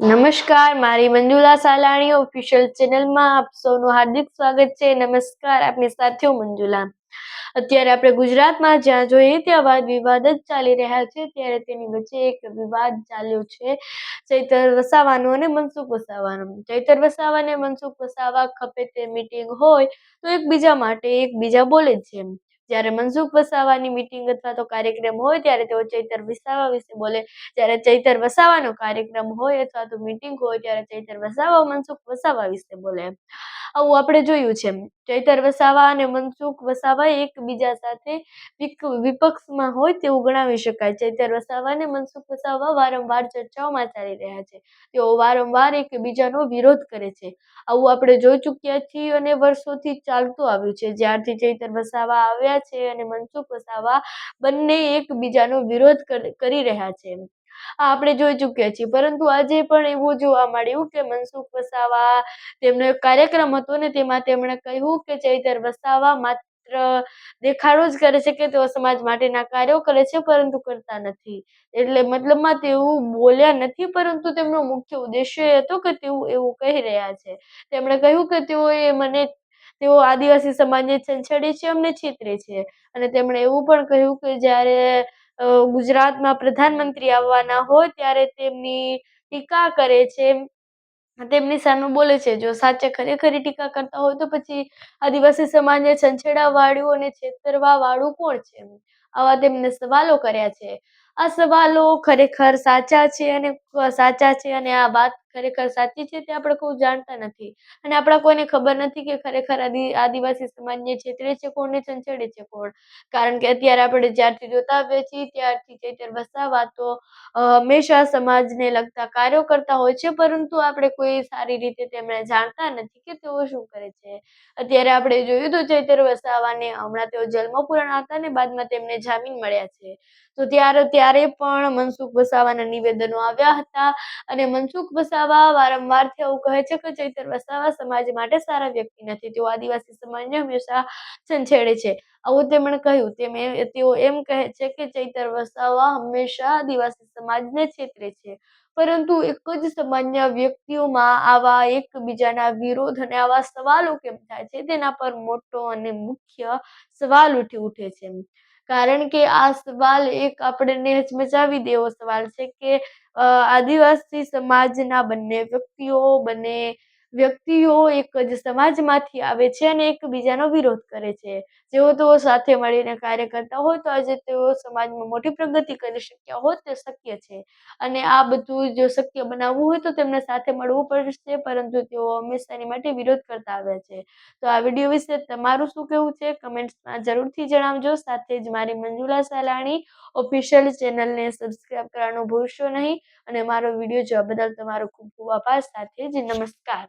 નમસ્કાર, મારી મંજુલા સાલાણી ઓફિશિયલ ચેનલમાં આપ સૌનું હાર્દિક સ્વાગત છે. નમસ્કાર આપની સાથીઓ મંજુલા. અત્યારે આપણે ગુજરાતમાં જ્યાં જોઈએ ત્યાં વાદ વિવાદ જ ચાલી રહ્યા છે. ત્યારે તેની વચ્ચે એક વિવાદ ચાલ્યો છે. ચૈતર વસાવાનો અને મનસુખ વસાવાનો. ચૈતર વસાવા અને મનસુખ વસાવા ખપે તે મીટિંગ હોય તો એકબીજા માટે એકબીજા બોલે છે. જ્યારે મનસુખ વસાવાની મીટિંગ અથવા તો કાર્યક્રમ હોય ત્યારે તેઓ ચૈતર વસાવા વિશે બોલે. જ્યારે ચૈતર વસાવાનો કાર્યક્રમ હોય અથવા તો મીટિંગ હોય ત્યારે ચૈતર વસાવા મનસુખ વસાવા વિશે બોલે. આવું આપણે જોયું છે. ચૈતર વસાવા અને મનસુખ વસાવા એકબીજા સાથે વિપક્ષમાં હોય તેવું ગણાવી શકાય. ચૈતર વસાવા અને મનસુખ વસાવા વારંવાર ચર્ચાઓમાં ચાલી રહ્યા છે. તેઓ વારંવાર એકબીજાનો વિરોધ કરે છે. આવું આપણે જોઈ ચૂક્યા છીએ અને વર્ષોથી ચાલતું આવ્યું છે. જ્યારથી ચૈતર વસાવા આવ્યા છે અને મનસુખ વસાવા બંને એકબીજાનો વિરોધ કરી રહ્યા છે. આ આપણે જોઈ ચૂક્યા છીએ. પરંતુ આજે પણ એવું જોવા મળ્યું કે મનસુખ વસાવા તેમનો એક કાર્યક્રમ હતો ને તેમાં તેમણે કહ્યું કે ચૈતર વસાવા માત્ર દેખાડો જ કરે છે કે તેઓ સમાજ માટેના કાર્યો કરે છે પરંતુ કરતા નથી. એટલે મતલબમાં તેવું બોલ્યા નથી, પરંતુ તેમનો મુખ્ય ઉદ્દેશ્ય હતો કે તેઓ એવું કહી રહ્યા છે. તેમણે કહ્યું કે તેઓએ મને તેઓ આદિવાસી સમાજને છંછેડે છે, અમને છેતરે છે. અને તેમણે એવું પણ કહ્યું કે જ્યારે ગુજરાતમાં પ્રધાનમંત્રી આવવાના હોય ત્યારે તેમની ટીકા કરે છે. તેમની સામે બોલે છે, જો સાચે ખરેખરી ટીકા કરતા હોય તો પછી આદિવાસી સમાજને છંછેડા વાળું અને છેતરવા વાળું કોણ છે? આવા તેમને સવાલો કર્યા છે. આ સવાલો ખરેખર સાચા છે અને સાચા છે અને આ વાત ખરેખર સાચી છે તે આપણે કોઈ જાણતા નથી. અને આપણા કોઈને ખબર નથી કે ખરેખર આદિ, આદિવાસી સમાજને છેતરે છે કોણ ને છે કોણ? કારણ કે અત્યારે આપણે જ્યારથી જોતા આવ્યા છીએ ત્યારથી ચૈતર વસાવા તો હંમેશા સમાજને લગતા કાર્યો કરતા હોય છે, પરંતુ આપણે કોઈ સારી રીતે તેમણે જાણતા નથી કે તેઓ શું કરે છે. અત્યારે આપણે જોયું તો ચૈતર વસાવાને હમણાં તેઓ જેલમાં પૂરણ હતા ને બાદમાં તેમને જામીન મળ્યા છે. તો ત્યારે ત્યારે પણ મનસુખ વસાવાના નિવેદનો આવ્યા હતા અને મનસુખ વસાવા વારંવારથી એવું કહે છે કે ચૈતર વસાવા સમાજ માટે સારા વ્યક્તિ નથી. તેઓ આદિવાસી સમાજને હંમેશા છંછેડે છે. આવું તેમણે કહ્યું. તેમ તેઓ એમ કહે છે કે ચૈતર વસાવા હંમેશા આદિવાસી સમાજને છેતરે છે. પરંતુ એક જ સમાજના વ્યક્તિઓમાં આવા એકબીજાના વિરોધ અને આવા સવાલો કેમ થાય છે? તેના પર મોટો અને મુખ્ય સવાલ ઉઠી ઉઠે છે. કારણ કે આ સવાલ એક આપણને હચમચાવી દેવો સવાલ છે કે આદિવાસી સમાજના બંને વ્યક્તિઓ, બંને વ્યક્તિઓ એક જ સમાજમાંથી આવે છે અને એકબીજાનો વિરોધ કરે છે. જેઓ તેઓ સાથે મળીને કાર્ય કરતા હોય, તો આજે તેઓ સમાજમાં મોટી પ્રગતિ કરી શક્યા હોત તે શક્ય છે. અને આ બધું જો શક્ય બનાવવું હોય, તો તેમને સાથે મળવું પડશે, પરંતુ તેઓ હંમેશાની માટે વિરોધ કરતા આવ્યા છે. તો આ વીડિયો વિશે તમારું શું કહેવું છે? કમેન્ટ્સમાં જરૂરથી જણાવજો. સાથે જ મારી મંજુલા સાલાણી ઓફિશિયલ ચેનલને સબસ્ક્રાઈબ કરવાનું ભૂલશો નહીં. અને મારો વીડિયો જોવા બદલ તમારો ખૂબ ખૂબ આભાર. સાથે જ નમસ્કાર.